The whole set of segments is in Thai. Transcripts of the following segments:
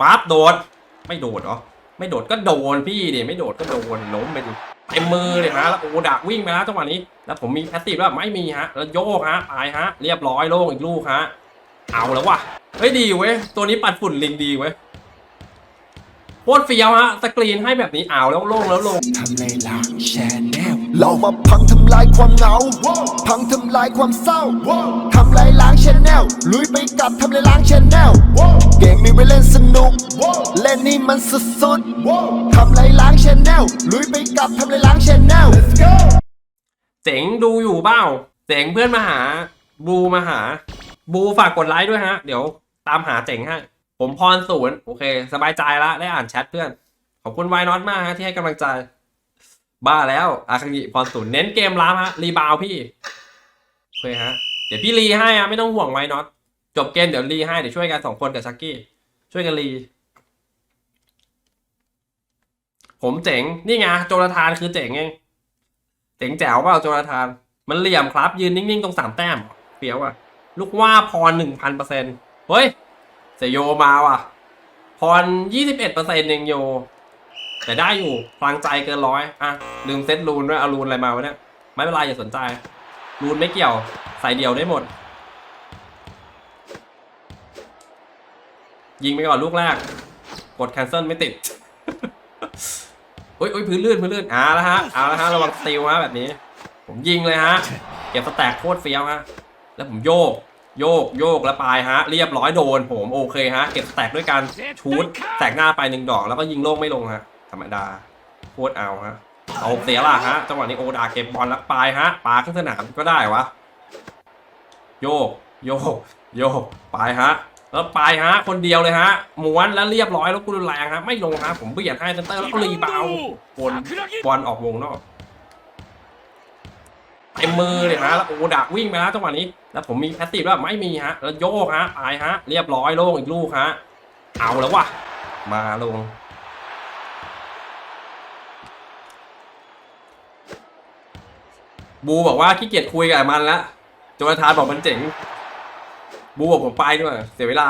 ปั๊บโดด ไม่โดดเหรอ ไม่โดดก็โดนพี่ดิไม่โดดก็โดนล้มไปดิเต็มมือเลยฮะแล้วโอ้ดักวิ่งไปแล้วจังหวะนี้แล้วผมมีแพสซีฟแล้วไม่มีฮะแล้วโยกฮะตายฮะ เรียบร้อยโล่งอีกลูกฮะเอาแล้วว่ะเฮ้ยดีเว้ยตัวนี้ปัดฝุ่นลิงดีเว้ยโคตรเฟี้ยวฮะสกรีนให้แบบนี้เอาแล้วโล่งแล้วลงทำในหลังแชนแนลเรามาพังทำลายความเหงา พังทำลายความเศร้าทำลายล้างแน ลลุยไปกับทำเลล้างชแนลเกมมีไว้เล่นสนุก เล่นนี่มันสุดๆทำลายล้างชแนลลุยไปกับทำเลล้างชแนลเจ๋งดูอยู่เปล่าเจ๋งเพื่อนมาหา บูมาหา บูฝากกดไลค์ด้วยฮะ เดี๋ยวตามหาเจ๋งให้ผมพรศูนย์โอเค สบายใจละได้อ่านแชทเพื่อน ขอบคุณไวายน็อตมากฮะที่ให้กำลังใจ บ้าแล้วอาคังิพรศูนย์เน้นเกมล้ำฮะ รีบาวพี่โอเคฮะ เดี๋ยวพี่รีให้อะไม่ต้องห่วงไว้น็อตจบเกมเดี๋ยวรีให้เดี๋ยวช่วยกันสองคนกับชักกี้ ช่วยกันรีผมเจ๋งนี่ไงโจนาธานคือเจ๋งเองเจ๋งแจ๋วเปล่าโจนาธาน มันเหลี่ยมครับ ยืนนิ่งๆตรงสามแต้มเปียวอะลูกว่าพรหนึ่งพันเปอร์เซ็นต์เฮ้ยเสยโยมาว่ะ พรยี่สิบเอ็ดเปอร์เซ็นต์เองโย แต่ได้อยู่พลังใจเกินร้อยอะลืมเซตรูนด้วยเอารูนอะไรมาวะเนี่ย ไม่เป็นไรอย่าสนใจ รูนไม่เกี่ยวใส่เดี่ยวได้หมด ยิงไปก่อนลูกแรก กด cancel ไม่ติดโอ้ยโอ้ยพื้นลื่นพื้นลื่นเอาและฮะเอาและฮะระวังสติลฮะแบบนี้ ผมยิงเลยฮะ เก็บสแต็กโคตรเฟี้ยวฮะ แล้วผมโยก โยกโยกแล้วปลายฮะ เรียบร้อยโดน ผมโอเคฮะ เก็บสแต็กด้วยการชูดแตกหน้าไปหนึ่งดอก แล้วก็ยิงโล่งไม่ลงฮะ ธรรมดา โคตรเอาฮะ เอาเสียละฮะจังหวะนี้โอดาเก็บบอลล้วปลายฮะปลาขึ้นสนามก็ได้วะโยกโยกโยกปลายฮะแล้วปลายฮะ คนเดียวเลยฮะม้วนแล้วเรียบร้อยแล้วกูรุนแรงฮะไม่ลงฮะผมเบียดให้เซนเตอร์แล้วก็รีบาวด์บนบอลออกวงนอกเต็มมือเลยฮะแล้วโอดักวิ่งไปแล้วจังหวะนี้ แล้วผมมีแพสซีฟแล้วไม่มีฮะ แล้วโยกฮะปลายฮะ เรียบร้อยโล่งอีกลูกฮะเอาแล้ววะมาลง บูบอกว่าขี้เกียจคุยกับมันแล้วโจนาธานบอกมันเจ๋ง บูบอกผมไปด้วยเสียเวลา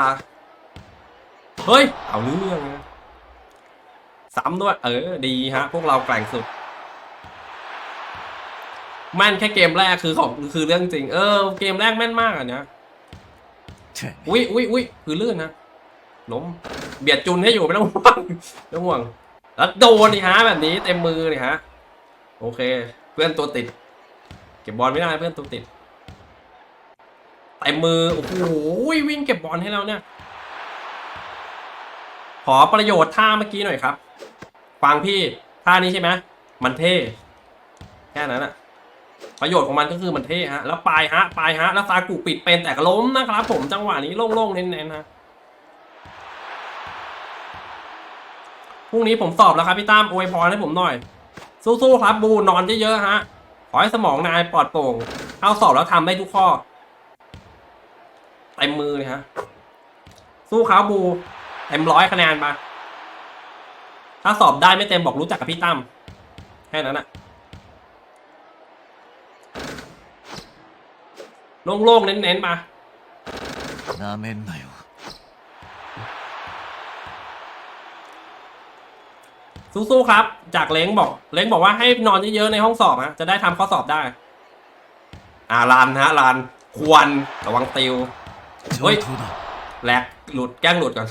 เฮ้ย เอาเรื่องซ้ำด้วย เออ ดีฮะ พวกเราแกร่งสุดแม่นแค่เกมแรกคือของคือเรื่องจริง เออ เกมแรกแม่นมากอะเนี่ยอุ้ยอุ้ยอุ้ยคือลื่นนะล้มเบียดจุนให้อยู่ไม่ต้องห่วงไม่ต้องห่วง แล้วโดนนี่ฮะแบบนี้เต็มมือเลยฮะ โอเค เพื่อนตัวติด ก็บบอลไม่ได้เพื่อนตัวติดเต็มมือ โอ้โหวิ่งเก็บบอลให้เราเนี่ย ขอประโยชน์ท่าเมื่อกี้หน่อยครับ ฟังพี่ท่านี้ใช่ไหมมันเท่ แค่นั้นอะประโยชน์ของมันก็คือมันเท่ฮะ แล้วปลายฮะปลายฮะ แล้วซากุปิดเป็นแต่ก็ล้มนะครับ ผมจังหวะนี้โล่งๆเน้นๆฮะพรุ่งนี้ผมสอบแล้วครับพี่ตั้มอวยพรให้ผมหน่อย สู้ๆครับบูนอนเยอะๆฮะ ขอให้สมองนายปลอดโปร่งเข้าสอบแล้วทำได้ทุกข้อเต็มมือเลยฮะ สู้ขาบูเต็มร้อยคะแนนปะถ้าสอบได้ไม่เต็มบอกรู้จักกับพี่ตั้มแค่นั้นอะโล่งๆเน้นๆมา สู้ๆครับ จากเล้งบอก เล้งบอกว่าให้นอนเยอะๆในห้องสอบฮะจะได้ทำข้อสอบได้ อ่าลานฮะลาน ควรระวังติวเฮ้ยแลกหลุดแกล้งหลุดก่อน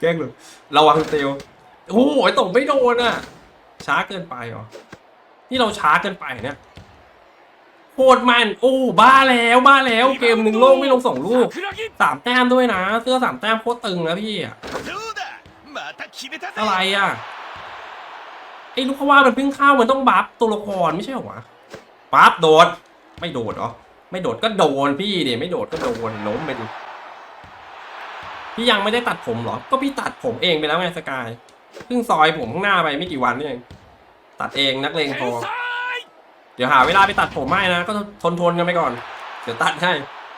แกล้งหลุดระวังติวโอ้ยตกไม่โดนอะ ช้าเกินไปหรอที่เราช้าเกินไปเนี่ยโคตรมันโอ้บ้าแล้วบ้าแล้วเกมหนึ่งโลกไม่ลงสองลูกสามแต้มด้วยนะ เสื้อสามแต้มโคตรตึงนะพี่อะ อะไรอะไอ้ลูกเขาว่ามันเพิ่งเข้ามันต้องบัฟตัวละครไม่ใช่หรอวะบัฟโดด ไม่โดดเหรอไม่โดดก็โดนพี่เนี่ยไม่โดดก็โดนล้มไปดิพี่ยังไม่ได้ตัดผมหรอ ก็พี่ตัดผมเองไปแล้วไงสกายเพิ่งซอยผมข้างหน้าไปไม่กี่วันนี่เองตัดเองนักเลงพอเดี๋ยวหาเวลาไปตัดผมไม่นะ ก็ทนทนกันไปก่อน เดี๋ยวตัดให้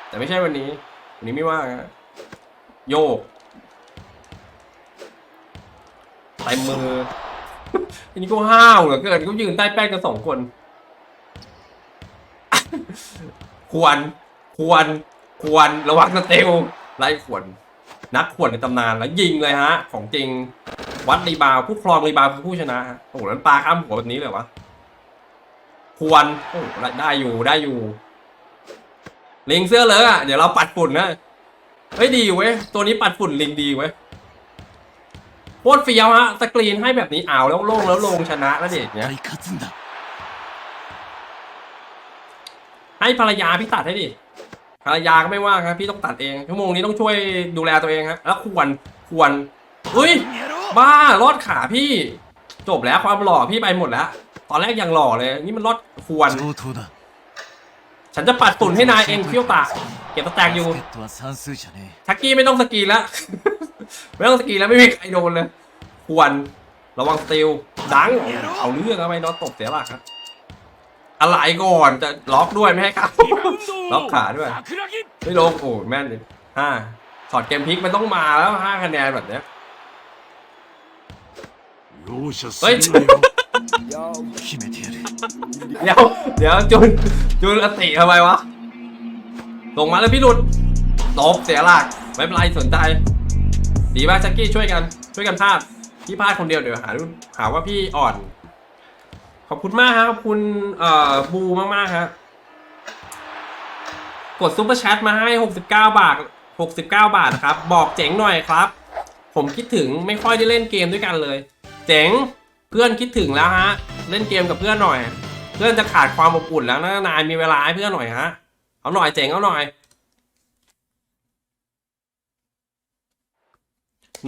แต่ไม่ใช่วันนี้ วันนี้ไม่ว่างโยก เต็มมือ อันนี้ก็ห้าวเหลือเกินก็ยืนใต้แป้งกันสองคน ควร ควร ควรระวังสเตลไล่ควรนักขวดในตำนานแล้วยิงเลยฮะ ของจริง วัดรีบาวผู้ครองรีบาวคือผู้ชนะฮะโอ้โหนั้นปลาข้ามหัวแบบนี้เลยวะควรโอ้ได้อยู่ได้อยู่ลิงเสื้อเลอะอะเดี๋ยวเราปัดฝุ่นนะเฮ้ยดีเว้ยตัวนี้ปัดฝุ่นลิงดีเว้ย ตรเฟี้ยวฮะสกรีนให้แบบนี้อ้าวแล้วโล่งแล้วลงชนะแล้วเด็กเนี้ยให้ภรรยาพี่ตัดให้ดิภรรยาก็ไม่ว่าครับพี่ต้องตัดเองชั่วโมงนี้ต้องช่วยดูแลตัวเองครับแล้วควรควรอุ้ยบ้ารอดขาพี่จบแล้วความหล่อพี่ไปหมดแล้ว ตอนแรกยังหล่อเลย นี่มันรอดควร ฉันจะปัดตุ่นให้นายเองเคี้ยวตาเก็บตะแตกอยู่ทักกี้ไม่ต้องสกีแล้ว ไม่ต้องสกีแล้วไม่มีใครโดนเลยควรระวังสติลดังเอาเรื่องทำบไอ้น็อตตบเสียหลักครับอะไรก่อนจะล็อกด้วยไม่ให้ครับล็อกขาด้วยไม่ลงโอ้แม่นเลยห้าถอดเกมพลิกมันต้องมาแล้วห้าคะแนนแบบเนี้ยเฮ้ยเดี๋ยวเดี๋ยวจุนจุนอติทำไมวะลงมาแล้วพี่หลุดตบเสียหลักไม่เป็นไรสนใจ ดีมากชักกี้ช่วยกัน ช่วยกันพลาดพี่พลาดคนเดียวเดี๋ยวหาหาว่าพี่อ่อน ขอบคุณมากครับขอบคุณเอ่อบูมากๆครับกดซุปเปอร์แชทมาให้ 69 บาท 69 บาทนะครับ บอกเจ๋งหน่อยครับ ผมคิดถึงไม่ค่อยได้เล่นเกมด้วยกันเลย เจ๋งเพื่อนคิดถึงแล้วฮะ เล่นเกมกับเพื่อนหน่อย เพื่อนจะขาดความอบอุ่นแล้วนะนายมีเวลาให้เพื่อนหน่อยฮะเอาหน่อยเจ๋งเอาหน่อย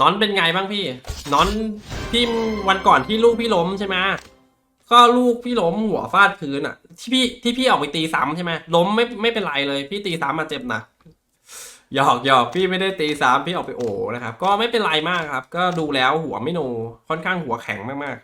นอนเป็นไงบ้างพี่ นอนที่วันก่อนที่ลูกพี่ล้มใช่ไหมก็ลูกพี่ล้มหัวฟาดพื้นอะ ที่พี่ที่พี่ออกไปตีซ้ำใช่ไหมล้มไม่ไม่เป็นไรเลย พี่ตีซ้ำมาเจ็บหนักหยอกหยอกพี่ไม่ได้ตีซ้ำพี่ออกไปโอนะครับ ก็ไม่เป็นไรมากครับ ก็ดูแล้วหัวไม่โนค่อนข้างหัวแข็งมาก